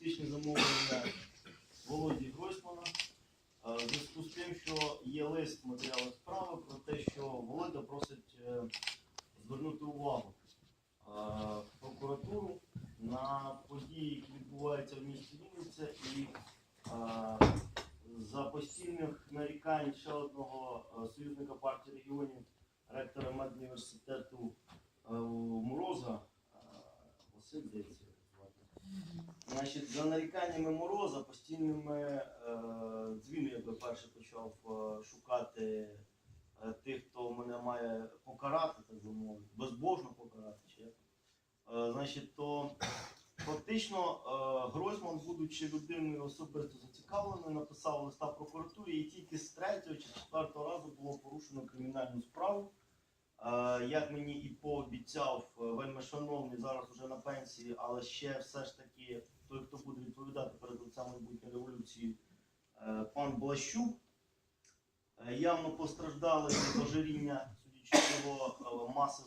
фактичне замовлення Володі Гройсмана. Е, В зв'язку з тим, що є лист матеріалу справи про те, що Володя просить е, звернути увагу е, прокуратуру на події, які відбуваються в місті Вінниця, і за постійних нарікань ще одного союзника партії регіонів, ректора медуніверситету Мороза, Василь звати. Значить, за наріканнями Мороза, постійними е, дзвіною, я би перше почав е, шукати е, тих, хто мене має покарати, так би мовити, безбожно покарати. Чи. Е, значить, то фактично е, Гройсман, будучи людиною особисто зацікавленою, написав листа прокуратурі, і тільки з третього чи четвертого разу було порушено кримінальну справу. Е, Як мені і пообіцяв е, вельми шановний зараз уже на пенсії, але ще все ж таки той, хто буде відповідати перед лицем майбутньої революції, е, пан Блащук, е, явно постраждали від ожиріння, судячи його е, маси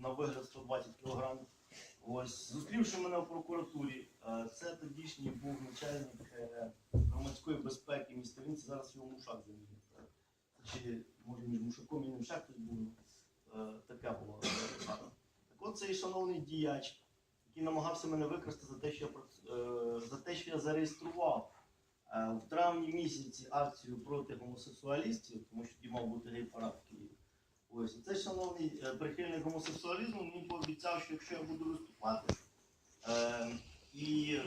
на вигляд 120 кг. Ось, зустрівши мене в прокуратурі, це тодішній був начальник громадської безпеки міста Вінці, зараз його мушак замінив. Чи може між мушаком і ним ще хтось був. Е, Така була. Так от цей шановний діяч, який намагався мене викрасти за те, що я, е, за те, що я зареєстрував е, в травні місяці акцію проти гомосексуалістів, тому що тоді мав бути гей-парад в Києві. Ось цей шановний е, прихильник гомосексуалізму мені пообіцяв, що якщо я буду виступати і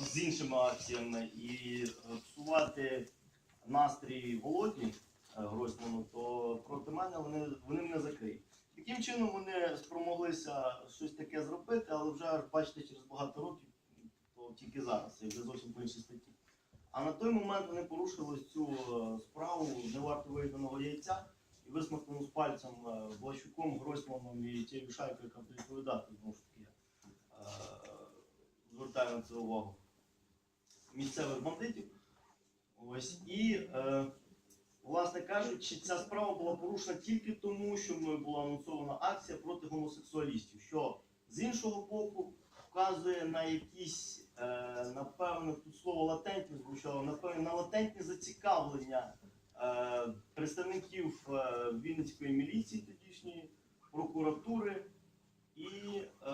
з іншими акціями і псувати настрій Володі е, Гройсману, то проти мене вони, вони мене закриють. Таким чином вони спромоглися щось таке зробити, але вже бачите, через багато років, то тільки зараз, це вже зовсім по іншій статті. А на той момент вони порушили цю е, справу неварто виїданого яйця і висмикнув з пальцем е, Блащуком, Гройсманом і тією шайкою, яка відповідати, знову ж таки, е, звертаю на це увагу місцевих бандитів. Ось і, власне кажучи, ця справа була порушена тільки тому, що мною була анонсована акція проти гомосексуалістів, що з іншого боку вказує на якісь, е, напевно, тут слово латентні звучало, напевно, на латентні зацікавлення е, представників е, Вінницької міліції тодішньої, прокуратури і е,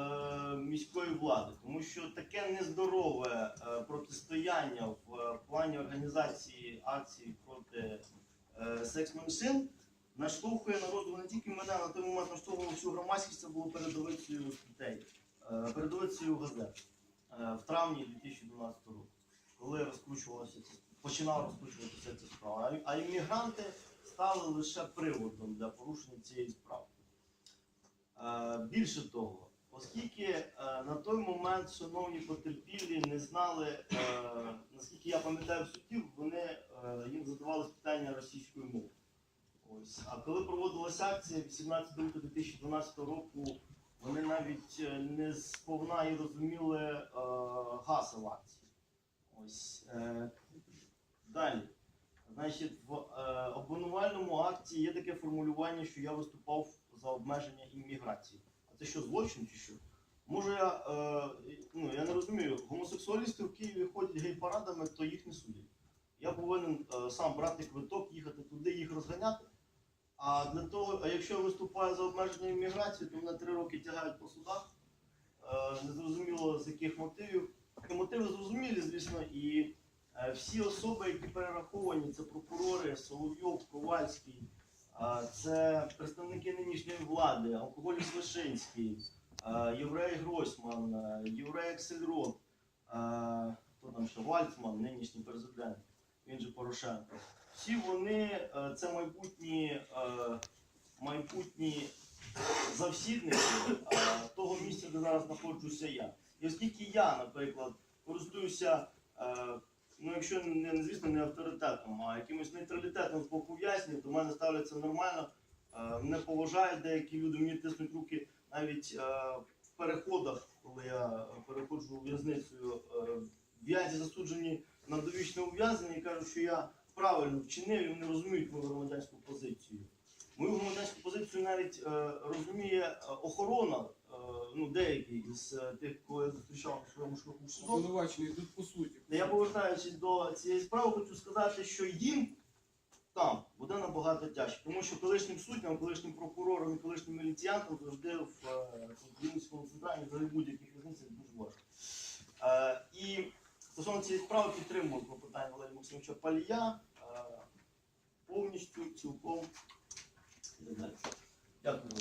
міської влади, тому що таке нездорове е, протистояння в е, плані організації акцій проти е, секс-меншин наштовхує народу не тільки мене, на той момент наштовхував всю громадськість, це було передовицею статей, е, передовицею газет е, в травні 2012 року, коли розкручувалося це, починав розкручуватися ця справа. А- іммігранти стали лише приводом для порушення цієї справи. Більше того, оскільки на той момент шановні потерпілі не знали, наскільки я пам'ятаю в суді, вони їм задавали питання російською мовою. Ось. А коли проводилася акція 18 лютого 2012 року, вони навіть е, не сповна і розуміли е, гасел акції. Ось. Е, далі. Значить, в е, обвинувальному акті є таке формулювання, що я виступав за обмеження імміграції. А це що, злочин чи що? Може, я, е, ну, я не розумію, гомосексуалісти в Києві ходять гей-парадами, то їх не судять. Я повинен е, сам брати квиток, їхати туди, їх розганяти. А для того, а якщо я виступаю за обмеження імміграції, то мене три роки тягають по судах. Е, незрозуміло з яких мотивів. І мотиви зрозумілі, звісно, і е, всі особи, які перераховані, це прокурори, Соловйов, Ковальський, це представники нинішньої влади, алкоголь Свишинський, е, Єврей Гройсман, е, Єврей Аксельрод, е, хто там ще Вальцман, нинішній президент, він же Порошенко. Всі вони е, це майбутні, е, майбутні завсідники е, того місця, де зараз знаходжуся я. І оскільки я, наприклад, користуюся, ну якщо не, звісно, не авторитетом, а якимось нейтралітетом з боку в'язнів, до мене ставляться нормально, мене поважають деякі люди, мені тиснуть руки навіть в переходах, коли я переходжу в'язницею, е, в'язні засуджені на довічне ув'язнення і кажуть, що я правильно вчинив, і вони розуміють мою громадянську позицію. Мою громадянську позицію навіть е, розуміє е, охорона ну, деякі із е, тих, кого я зустрічав на своєму шляху в судом, Обвинувачення йдуть по суті. я повертаючись до цієї справи, хочу сказати, що їм там буде набагато тяжче, тому що колишнім суддям, колишнім прокурорам і колишнім міліціянтам завжди в е, Вінницькому централі взагалі будь-яких різницях дуже важко. Е, стосовно цієї справи підтримуємо клопотання Валерія Максимовича Палія е, повністю, цілком. Дякую.